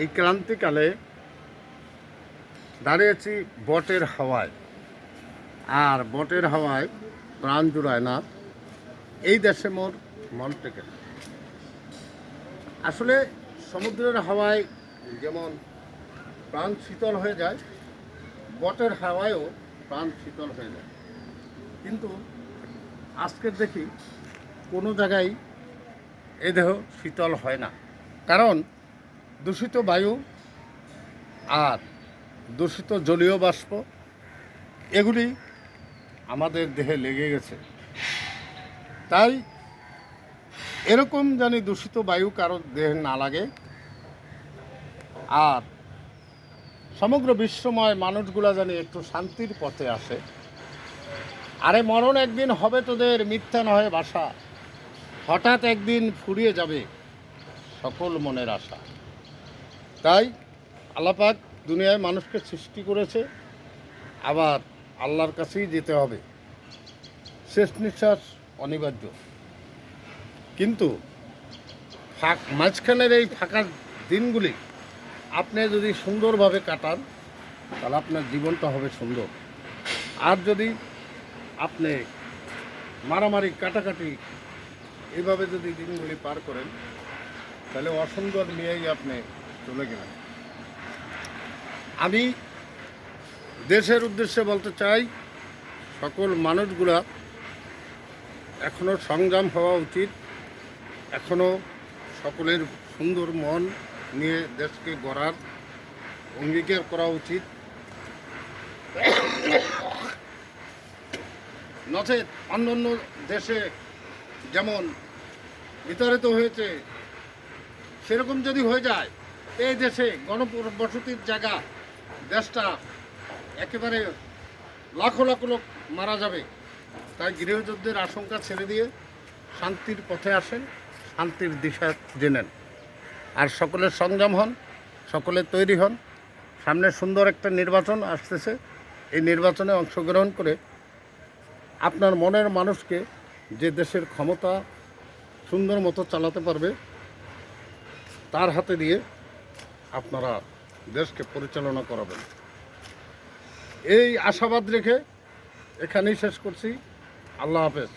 এই ক্রান্তিকালে দাঁড়িয়েছি বটের হাওয়ায়। আর বটের হাওয়ায় প্রাণ জুড়ায় না। এই দেশে মোর মন টেকে আসলে সমুদ্রের হাওয়ায় যেমন প্রাণ শীতল হয়ে যায়, বটের হাওয়ায়ও প্রাণ শীতল হয়ে যায়। কিন্তু আজকের দেখি কোনো জায়গায় এ দেহ শীতল হয় না। কারণ দূষিত বায়ু আর দূষিত জলীয় বাষ্প, এগুলি আমাদের দেহে লেগে গেছে। তাই এরকম জানি দূষিত বায়ু কারোর দেহে না লাগে আর সমগ্র বিশ্বময় মানুষগুলা জানি একটু শান্তির পথে আসে। আরে মরণ একদিন হবে তোদের, মিথ্যা নয় বাসা। হঠাৎ একদিন ফুরিয়ে যাবে সকল মনের আশা। তাই আল্লাপাক দুনিয়ায় মানুষকে সৃষ্টি করেছে, আবার আল্লাহর কাছেই যেতে হবে। শেষ নিঃশ্বাস অনিবার্য। কিন্তু ফাঁক, মাঝখানের এই ফাঁকা দিনগুলি আপনি যদি সুন্দরভাবে কাটান, তাহলে আপনার জীবনটা হবে সুন্দর। আর যদি আপনি মারামারি, কাটাকাটি এভাবে যদি দিনগুলি পার করেন, তাহলে অসুন্দর নিয়েই আপনি চলে গেলেন আমি দেশের উদ্দেশ্যে বলতে চাই, সকল মানুষগুলা এখনও সংগ্রাম হওয়া উচিত এখনও সকলের সুন্দর মন নিয়ে দেশকে গড়ার অঙ্গীকার করা উচিত। নচেত অন্য অন্য দেশে যেমন বিতাড়িত হয়েছে, সেরকম যদি হয়ে যায় এই দেশে গণবসতির জায়গা, দেশটা একেবারে লাখো লাখো লোক মারা যাবে। তাই গৃহযুদ্ধের আশঙ্কা ছেড়ে দিয়ে শান্তির পথে আসেন, শান্তির দিশা জেনেন। আর সকলের সংযম হন, সকলে তৈরি হন। সামনে সুন্দর একটা নির্বাচন আসতেছে। এই নির্বাচনে অংশগ্রহণ করে আপনার মনের মানুষকে যে দেশের ক্ষমতা সুন্দর মতো চালাতে পারবে, তার হাতে দিয়ে আপনারা দেশকে পরিচালনা করাবেন। এই আশাবাদ রেখে এখানেই শেষ করছি। আল্লাহ হাফেজ।